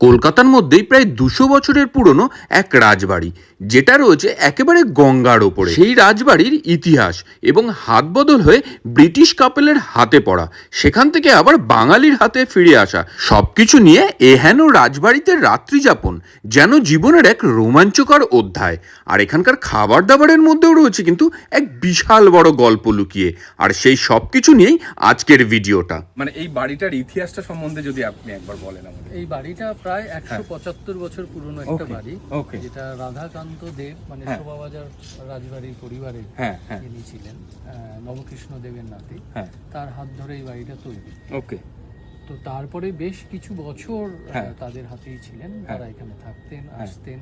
কলকাতার মধ্যেই প্রায় দুশো বছরের পুরনো এক রাজবাড়ি যেটা রয়েছে একেবারে গঙ্গার ওপরে। সেই রাজবাড়ির ইতিহাস এবং হাত বদল হয়ে ব্রিটিশ কাপেলের হাতে পড়া সেখান থেকে আবার বাঙালির হাতে ফিরে আসা। সবকিছু নিয়ে এহেন রাজবাড়িতে রাত্রিযাপন যেন জীবনের এক রোমাঞ্চকর অধ্যায়। আর এখানকার খাবার দাবারের মধ্যেও রয়েছে কিন্তু এক বিশাল বড় গল্প লুকিয়ে। আর সেই সব কিছু নিয়েই আজকের ভিডিওটা। মানে এই বাড়িটার ইতিহাসটা সম্বন্ধে যদি আপনি একবার বলেন আমাদের এই বাড়িটা প্রায় একশো পঁচাত্তর বছর পুরনো একটা বাড়ি যেটা রাধাকান্ত দেব মানে হ্যাঁ। শোভাবাজার রাজবাড়ির পরিবারের হ্যাঁ হ্যাঁ। ছিলেন নবকৃষ্ণ দেবের নাতি হ্যাঁ। তার হাত ধরে এই বাড়িটা তৈরি। ওকে তো তারপরে বেশ কিছু বছর হ্যাঁ। তাদের হাতেই ছিলেন হ্যাঁ। তারা এখানে থাকতেন আসতেন।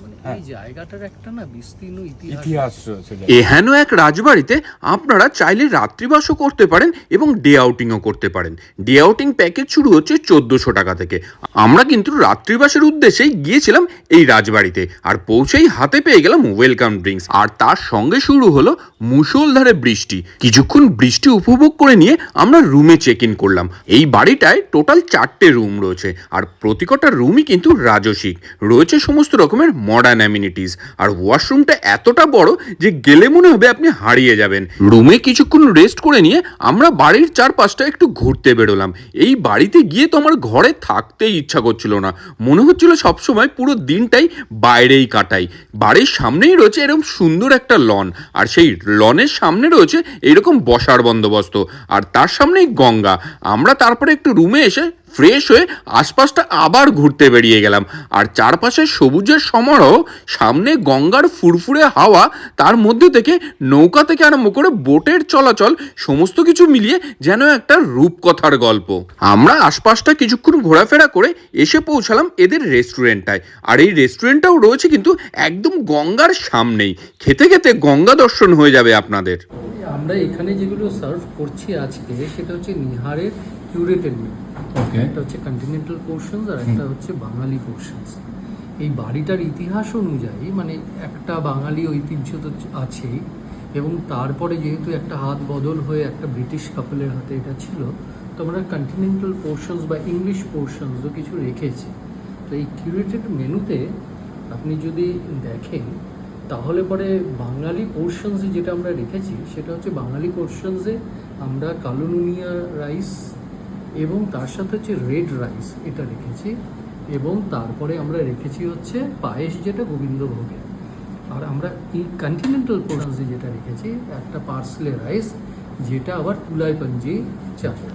মানে হ্যাঁ। এই জায়গাটার একটা না বিস্তীর্ণ ইতিহাস ইতিহাস রয়েছে যার। এহেন এক রাজবাড়িতে আপনারা চাইলে রাত্রিবাসও করতে পারেন এবং ডে আউটিংও করতে পারেন ডে আউটিং প্যাকেজ শুরু হচ্ছে চোদ্দোশো টাকা থেকে আমরা কিন্তু রাত্রিবাসের উদ্দেশ্যেই গিয়েছিলাম এই রাজবাড়িতে আর পৌঁছেই হাতে পেয়ে গেলাম ওয়েলকাম ড্রিঙ্কস আর তার সঙ্গে শুরু হলো মুষলধারে বৃষ্টি। কিছুক্ষণ বৃষ্টি উপভোগ করে নিয়ে আমরা রুমে চেক ইন করলাম। এই বাড়িটায় টোটাল চারটে রুম রয়েছে আর প্রতিকটা রুমই কিন্তু রাজসিক। রয়েছে সমস্ত রকমের মডার্ন অ্যামিনিটিস আর ওয়াশরুমটা এতটা বড় যে গেলে মনে হবে আপনি হারিয়ে যাবেন। রুমে কিছুক্ষণ রেস্ট করে নিয়ে আমরা বাড়ির চারপাশটা একটু ঘুরতে বেরোলাম। এই বাড়িতে গিয়ে তো আমার ঘরে থাকতেই ইচ্ছা করছিল না। মনে হচ্ছিল সবসময় পুরো দিনটাই বাইরেই কাটাই। বাড়ির সামনেই রয়েছে এরকম সুন্দর একটা লন আর সেই লনের সামনে রয়েছে এইরকম বসার বন্দোবস্ত। আর তার সামনেই গঙ্গা। আমরা তারপরে একটু রুমে এসে ফ্রেশ হয়ে আশপাশটা আবার ঘুরতে বেরিয়ে গেলাম। আর চারপাশে সবুজের সমারোহ, সামনে গঙ্গার ফুরফুরে হাওয়া, তার মধ্যে থেকে নৌকা থেকে আরম্ভ করে বোটের চলাচল, সমস্ত কিছু মিলিয়ে যেন একটা রূপকথার গল্প। আমরা আশপাশটা কিছুক্ষণ ঘোরাফেরা করে এসে পৌঁছালাম এদের রেস্টুরেন্টটায়। আর এই রেস্টুরেন্টটাও রয়েছে কিন্তু একদম গঙ্গার সামনেই। খেতে খেতে গঙ্গা দর্শন হয়ে যাবে আপনাদের। আমরা এখানে যেগুলো সার্ভ করছি আজকে, সেটা হচ্ছে নিহারের কিউরেটেড মেনু ওকে একটা হচ্ছে কন্টিনেন্টাল পোর্শনস আর একটা হচ্ছে বাঙালি পোর্শনস এই বাড়িটার ইতিহাস অনুযায়ী মানে একটা বাঙালি ঐতিহ্য তো আছেই এবং তারপরে যেহেতু একটা হাত বদল হয়ে একটা ব্রিটিশ কাপলের হাতে এটা ছিল তো আমরা কন্টিনেন্টাল পোর্শনস বা ইংলিশ পোর্শনসও কিছু রেখেছি। তো এই কিউরেটেড মেনুতে আপনি যদি দেখেন তাহলে পরে বাঙালি পোর্শনসে যেটা আমরা রেখেছি সেটা হচ্ছে বাঙালি পোর্শনসে আমরা কালো নুনিয়া রাইস এবং তার সাথে হচ্ছে রেড রাইস এটা রেখেছি এবং তারপরে আমরা রেখেছি হচ্ছে পায়েস যেটা গোবিন্দভোগের। আর আমরা এই কন্টিনেন্টাল প্রোডাক্টসে যেটা রেখেছি, একটা পার্সলে রাইস যেটা আবার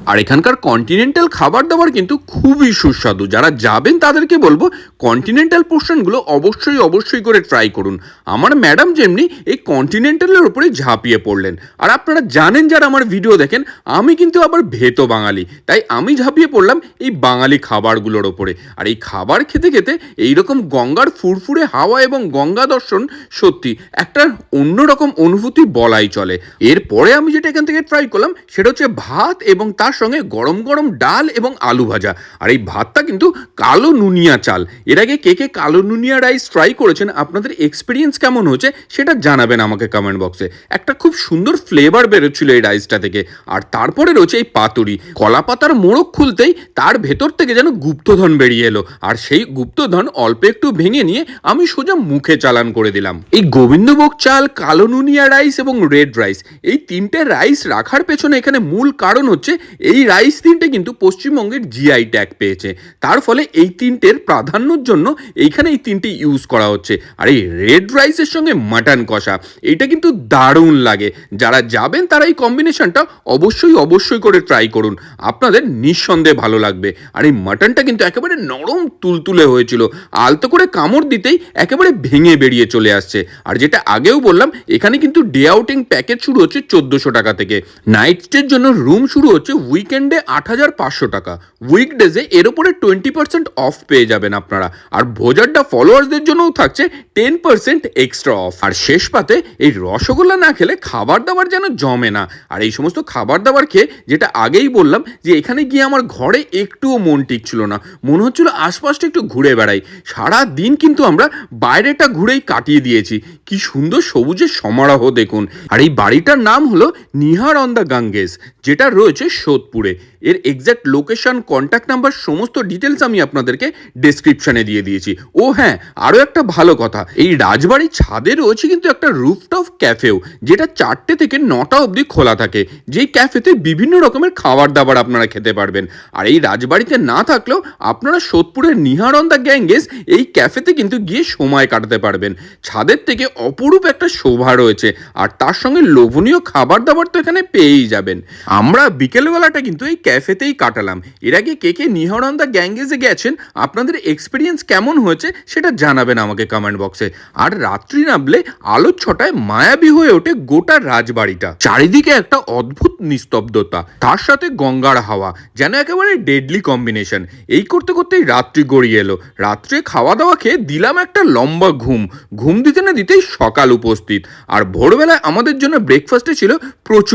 আর এখানকার কন্টিনেন্টাল খাবার দাবার কিন্তু খুবই সুস্বাদু। যারা যাবেন তাদেরকে বলব কন্টিনেন্টাল পোর্শনগুলো অবশ্যই অবশ্যই করে ট্রাই করুন। আমার ম্যাডাম যেমনি এই কন্টিনেন্টালের ওপরে ঝাঁপিয়ে পড়লেন। আর আপনারা জানেন যারা আমার ভিডিও দেখেন, আমি কিন্তু আবার ভেতো বাঙালি। তাই আমি ঝাঁপিয়ে পড়লাম এই বাঙালি খাবারগুলোর ওপরে আর এই খাবার খেতে খেতে এইরকম গঙ্গার ফুরফুরে হাওয়া এবং গঙ্গা দর্শন সত্যি একটা অন্যরকম অনুভূতি বলাই চলে। এরপরে আমি যেটা এখান থেকে ট্রাই করলাম, সেটা হচ্ছে ভাত এবং তার সঙ্গে গরম গরম ডাল এবং আলু ভাজা। আর এই ভাতটা কিন্তু কালো নুনিয়া চাল। এর আগে কে কে কালো নুনিয়া রাইস ট্রাই করেছেন, আপনাদের এক্সপিরিয়েন্স কেমন হচ্ছে সেটা জানাবেন আমাকে কমেন্ট বক্সে একটা খুব সুন্দর ফ্লেভার বেরোচ্ছিল এই রাইসটা থেকে। আর তারপরে রয়েছে এই পাতুরি। কলা পাতার মোড়ক খুলতেই তার ভেতর থেকে যেন গুপ্তধন বেরিয়ে এলো। আর সেই গুপ্তধন অল্প একটু ভেঙে নিয়ে আমি সোজা মুখে চালান করে দিলাম। এই গোবিন্দভোগ চাল, কালো নুনিয়া রাইস এবং রেড রাইস এই তিনটে রাইস রাখার পেছনে এখানে মূল কারণ হচ্ছে এই রাইস তিনটে কিন্তু পশ্চিমবঙ্গের জিআই ট্যাগ পেয়েছে। তার ফলে এই তিনটের প্রাধান্যর জন্য এইখানে এই তিনটে ইউজ করা হচ্ছে। আর এই রেড রাইসের সঙ্গে মাটন কষা এইটা কিন্তু দারুণ লাগে। যারা যাবেন তারা এই কম্বিনেশনটা অবশ্যই অবশ্যই করে ট্রাই করুন। আপনাদের নিঃসন্দেহে ভালো লাগবে। আর এই মাটনটা কিন্তু একেবারে নরম তুলতুলে হয়েছিল। আলতো করে কামড় দিতেই একেবারে ভেঙে বেরিয়ে চলে আসছে। আর যেটা আগেও বললাম, এখানে কিন্তু ডে আউটিং প্যাকেজ শুরু হচ্ছে চোদ্দোশো টাকা থেকে। নাইট স্টের জন্য রুম শুরু হচ্ছে উইকেন্ডে আট হাজার পাঁচশো টাকা। উইকডেজে এর উপরে টোয়েন্টি পার্সেন্ট অফ পেয়ে যাবেন আপনারা। আর ভোজারডা ফলোয়ার্সদের জন্যও থাকছে টেন পার্সেন্ট এক্সট্রা অফ আর শেষ পাতে এই রসগোল্লা না খেলে খাবার দাবার যেন জমে না। আর এই সমস্ত খাবার দাবার খেয়ে যেটা আগেই বললাম যে এখানে গিয়ে আমার ঘরে একটুও মন টিকছিল না। মনে হচ্ছিল আশপাশটা একটু ঘুরে বেড়াই। সারা দিন কিন্তু আমরা বাইরেটা ঘুরেই কাটিয়ে দিয়েছি। কি সুন্দর সবুজের সমারোহ দেখুন। আর এই বাড়িটার নাম হলো নিহার অন দ্য গাঙ্গেস যেটা রয়েছে রয়েছে সোদপুরে। এর এক্স্যাক্ট লোকেশন কন্ট্যাক্ট নাম্বার সমস্ত ডিটেলস আমি আপনাদেরকে ডেসক্রিপশনে দিয়ে দিয়েছি। ও হ্যাঁ আরও একটা ভালো কথা, এই রাজবাড়ির ছাদে রয়েছে কিন্তু একটা রুফটপ ক্যাফেও যেটা চারটে থেকে নটা অবধি খোলা থাকে। যেই ক্যাফেতে বিভিন্ন রকমের খাবার দাবার আপনারা খেতে পারবেন। আর এই রাজবাড়িতে না থাকলেও আপনারা সোদপুরের নিহারন দ্য গ্যাঙ্গেস এই ক্যাফেতে কিন্তু গিয়ে সময় কাটাতে পারবেন। ছাদের থেকে অপরূপ একটা শোভা রয়েছে, আর তার সঙ্গে লোভনীয় খাবার দাবার তো এখানে পেয়েই যাবেন। আমরা বিকেলবেলাটা কিন্তু এই ক্যাফেতেই কাটালাম। এর আগে কে কে নিহরন দ্য গ্যাঙ্গেসে গেছেন, আপনাদের এক্সপিরিয়েন্স কেমন হয়েছে সেটা জানাবেন আমাকে কমেন্ট বক্সে আর রাত্রি নামলে আলোর ছটায় মায়াবী হয়ে ওঠে গোটা রাজবাড়িটা। চারিদিকে একটা অদ্ভুত নিস্তব্ধতা, তার সাথে গঙ্গার হাওয়া, যেন একেবারে ডেডলি কম্বিনেশন এই করতে করতেই রাত্রি গড়িয়ে এলো। রাত্রে খাওয়া দাওয়া খেয়ে দিলাম একটা লম্বা ঘুম। ঘুম দিতে না দিতেই সকাল উপস্থিত। আর ভোরবেলায় আমাদের জন্য ব্রেকফাস্টে ছিল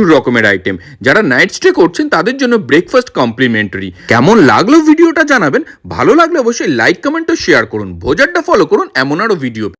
প্রচুর রকমের আইটেম যারা নাইট স্টে করছেন, তাদের জন্য ব্রেকফাস্ট কমপ্লিমেন্টারি কেমন লাগল ভিডিওটা জানাবেন? ভালো লাগলে অবশ্যই লাইক কমেন্ট ও শেয়ার করুন। ভোজারটা ফলো করুন, এমন আরও ভিডিও